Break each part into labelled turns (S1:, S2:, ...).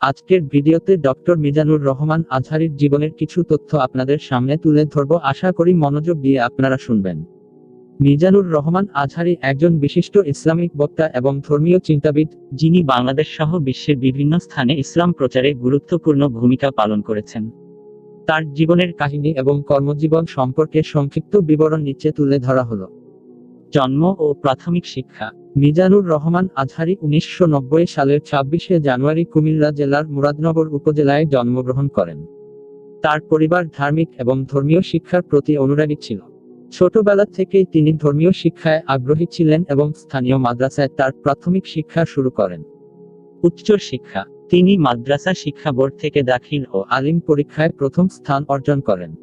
S1: আজকের ভিডিওতে ডক্টর মিজানুর রহমান আজহারির জীবনের কিছু তথ্য আপনাদের সামনে তুলে ধরব। আশা করি মনোযোগ দিয়ে আপনারা শুনবেন। মিজানুর রহমান আজহারি একজন বিশিষ্ট ইসলামিক বক্তা এবং ধর্মীয় চিন্তাবিদ,
S2: যিনি বাংলাদেশ সহ বিশ্বের বিভিন্ন স্থানে ইসলাম প্রচারে গুরুত্বপূর্ণ ভূমিকা পালন করেছেন।
S1: তার জীবনের কাহিনী এবং কর্মজীবন সম্পর্কে সংক্ষিপ্ত বিবরণ নিচে তুলে ধরা হলো।
S2: জন্ম ও প্রাথমিক শিক্ষা।
S1: মিজানুর রহমান আজহারি উনিশশো সালের ছাব্বিশে জানুয়ারি কুমিল্লা জেলার মুরাদনগর উপজেলায় জন্মগ্রহণ করেন। তার পরিবার ধার্মিক এবং ধর্মীয় শিক্ষার প্রতি অনুরাগী ছিল। ছোটবেলা থেকেই তিনি ধর্মীয় শিক্ষায় আগ্রহী ছিলেন এবং স্থানীয় মাদ্রাসায় তার প্রাথমিক শিক্ষা শুরু করেন।
S2: উচ্চ শিক্ষা, তিনি মাদ্রাসা শিক্ষা বোর্ড থেকে দাখিল ও
S1: আলিম পরীক্ষায় প্রথম স্থান অর্জন করেন।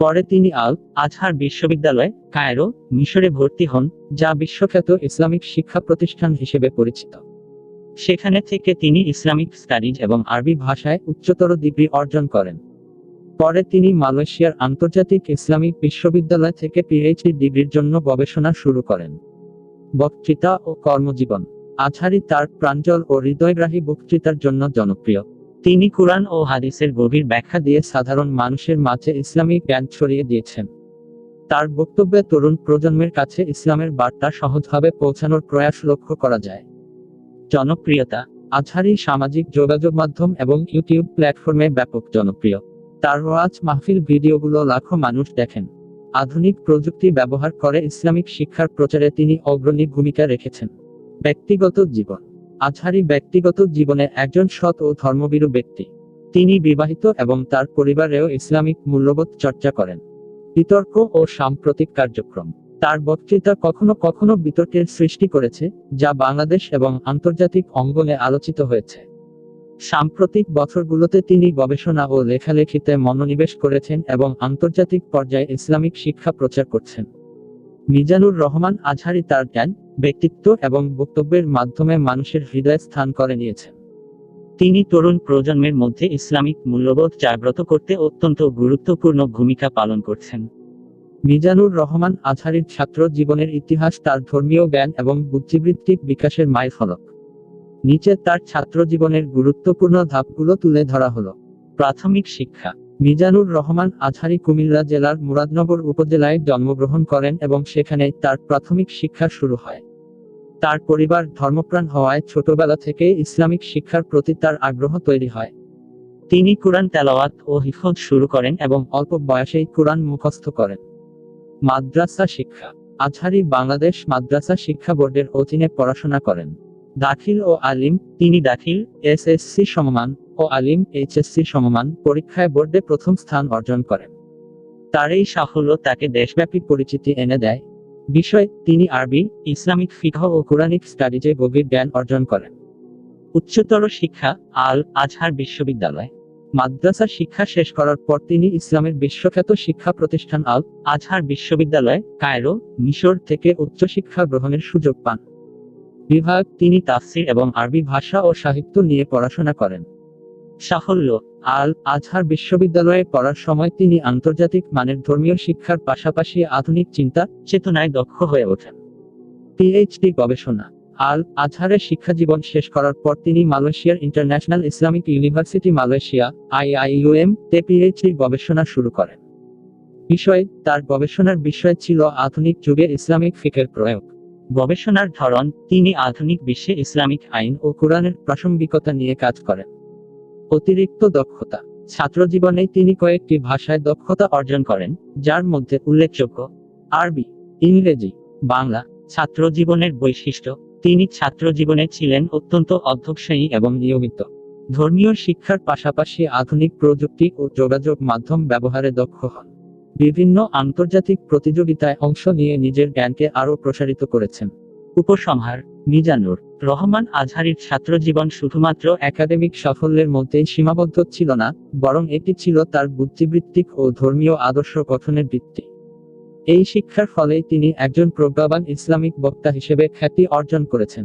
S1: পরে তিনি আল
S2: আজহার বিশ্ববিদ্যালয়, কায়রো, মিশরে ভর্তি হন,
S1: যা বিশ্বখ্যাত ইসলামিক শিক্ষা প্রতিষ্ঠান হিসেবে পরিচিত।
S2: সেখানে থেকে তিনি ইসলামিক স্টাডিজ এবং
S1: আরবি ভাষায় উচ্চতর ডিগ্রি অর্জন করেন। পরে তিনি মালয়েশিয়ার আন্তর্জাতিক ইসলামিক বিশ্ববিদ্যালয় থেকে পিএইচডি ডিগ্রির জন্য গবেষণা শুরু করেন। বক্তৃতা ও কর্মজীবন। আজহারি তার প্রাঞ্জল ও হৃদয়গ্রাহী বক্তৃতার জন্য জনপ্রিয়।
S2: তিনি কুরআন ও হাদিসের গভীর
S1: ব্যাখ্যা দিয়ে সাধারণ মানুষের মাঝে ইসলামিক জ্ঞান ছড়িয়ে দিয়েছেন। তার বক্তব্যে তরুণ প্রজন্মের কাছে ইসলামের বার্তা সহজভাবে পৌঁছানোর প্রয়াস লক্ষ্য করা যায়।
S2: জনপ্রিয়তা,
S1: আজহারি সামাজিক যোগাযোগ মাধ্যম এবং ইউটিউব প্ল্যাটফর্মে ব্যাপক জনপ্রিয়। তার ওয়াজ মাহফিল ভিডিওগুলো লাখো মানুষ দেখেন। আধুনিক প্রযুক্তি ব্যবহার করে ইসলামিক শিক্ষার প্রচারে তিনি অগ্রণী ভূমিকা রেখেছেন। ব্যক্তিগত জীবন। আজহারি ব্যক্তিগত জীবনে একজন সৎ ও ধর্মবীরু ব্যক্তি। তিনি বিবাহিত এবং তার পরিবারেও ইসলামিক মূল্যবোধ চর্চা করেন। বিতর্ক ও সাম্প্রতিক কার্যক্রম। তার বক্তৃতা কখনো কখনো বিতর্কের সৃষ্টি করেছে, যা বাংলাদেশ এবং আন্তর্জাতিক অঙ্গনে আলোচিত হয়েছে। সাম্প্রতিক বছরগুলোতে তিনি গবেষণা ও লেখালেখিতে মনোনিবেশ করেছেন এবং আন্তর্জাতিক পর্যায়ে ইসলামিক শিক্ষা প্রচার করছেন। মিজানুর রহমান আজহারি তার জ্ঞান, ব্যক্তিত্ব এবং বক্তব্যের মাধ্যমে মানুষের হৃদয়ে স্থান করে নিয়েছেন।
S2: তিনি তরুণ প্রজন্মের মধ্যে ইসলামিক মূল্যবোধ জাগ্রত করতে অত্যন্ত গুরুত্বপূর্ণ ভূমিকা পালন করছেন।
S1: মিজানুর রহমান আজহারির ছাত্র জীবনের ইতিহাস তার ধর্মীয় জ্ঞান এবং বুদ্ধিবৃত্তিক বিকাশের মাইল ফলক নিচে তার ছাত্র জীবনের গুরুত্বপূর্ণ ধাপগুলো তুলে ধরা হলো।
S2: প্রাথমিক শিক্ষা।
S1: মিজানুর রহমান আজহারি কুমিল্লা জেলার মুরাদনগর উপজেলায় জন্মগ্রহণ করেন এবং সেখানেই তার প্রাথমিক শিক্ষা শুরু হয়। তার পরিবার ধর্মপ্রাণ হওয়ায় ছোটবেলা থেকে ইসলামিক শিক্ষার প্রতি তার আগ্রহ তৈরি হয়।
S2: তিনি কুরআন তেলাওয়াত ও হিফজ শুরু করেন এবং
S1: অল্প বয়সেই কোরআন মুখস্থ করেন। মাদ্রাসা শিক্ষা। আজহারি বাংলাদেশ মাদ্রাসা শিক্ষা বোর্ডের অধীনে পড়াশোনা করেন। দাখিল ও আলিম
S2: তিনি দাখিল
S1: এসএসসি সমমান ও আলিম এইচএসসি সমমান পরীক্ষায় বোর্ডে প্রথম স্থান অর্জন করেন।
S2: তার এই সাফল্য তাকে
S1: দেশব্যাপী পরিচিতি এনে দেয়। বিষয় তিনি আরবি, ইসলামিক ফিকহ ও কোরআনিক স্টাডিজে গভীর জ্ঞান অর্জন করেন।
S2: উচ্চতর শিক্ষা, আল আজহার বিশ্ববিদ্যালয়।
S1: মাদ্রাসা শিক্ষা শেষ করার পর তিনি ইসলামের বিশ্বখ্যাত শিক্ষা প্রতিষ্ঠান আল
S2: আজহার বিশ্ববিদ্যালয়, কায়রো,
S1: মিশর থেকে উচ্চশিক্ষা গ্রহণের সুযোগ পান। বিভাগ তিনি তাফসির এবং আরবি ভাষা ও সাহিত্য নিয়ে পড়াশোনা করেন।
S2: সাফল্য,
S1: আল আজহার বিশ্ববিদ্যালয়ে পড়ার সময় তিনি আন্তর্জাতিক মানের ধর্মীয় শিক্ষার পাশাপাশি আধুনিক চিন্তা,
S2: চেতনায় দক্ষ হয়ে ওঠেন।
S1: পিএইচডি গবেষণা, আল আজহারের শিক্ষাজীবন শেষ করার পর তিনি মালয়েশিয়ার International Islamic University Malaysia, IIUM, তে পিএইচডি গবেষণা শুরু করেন। বিষয়, তার গবেষণার বিষয় ছিল আধুনিক যুগে ইসলামিক ফিকের প্রয়োগ।
S2: গবেষণার ধরন, তিনি আধুনিক বিশ্বে ইসলামিক
S1: আইন ও কোরআনের প্রাসঙ্গিকতা নিয়ে কাজ করেন। অতিরিক্ত দক্ষতা। ছাত্র জীবনেই তিনি কয়েকটি ভাষায় দক্ষতা অর্জন করেন, যার মধ্যে উল্লেখযোগ্য আরবি, ইংরেজি, বাংলা
S2: ছাত্র জীবনের বৈশিষ্ট্য। তিনি ছাত্র জীবনে ছিলেন অত্যন্ত অধ্যবসায়ী
S1: এবং নিয়মিত। ধর্মীয় শিক্ষার পাশাপাশি আধুনিক প্রযুক্তি ও যোগাযোগ মাধ্যম ব্যবহারে দক্ষ হন। বিভিন্ন আন্তর্জাতিক প্রতিযোগিতায় অংশ নিয়ে নিজের জ্ঞানকে আরও প্রসারিত করেছেন।
S2: উপসংহার মিজানুর রহমান আজহারির ছাত্রজীবন শুধুমাত্র
S1: একাডেমিক সাফল্যের মধ্যে সীমাবদ্ধ ছিল না, বরং এটি ছিল তার বুদ্ধিবৃত্তিক ও ধর্মীয় আদর্শ গঠনের ভিত্তি। এই শিক্ষার ফলে তিনি একজন প্রজ্ঞাবান ইসলামিক বক্তা হিসেবে খ্যাতি অর্জন করেছেন।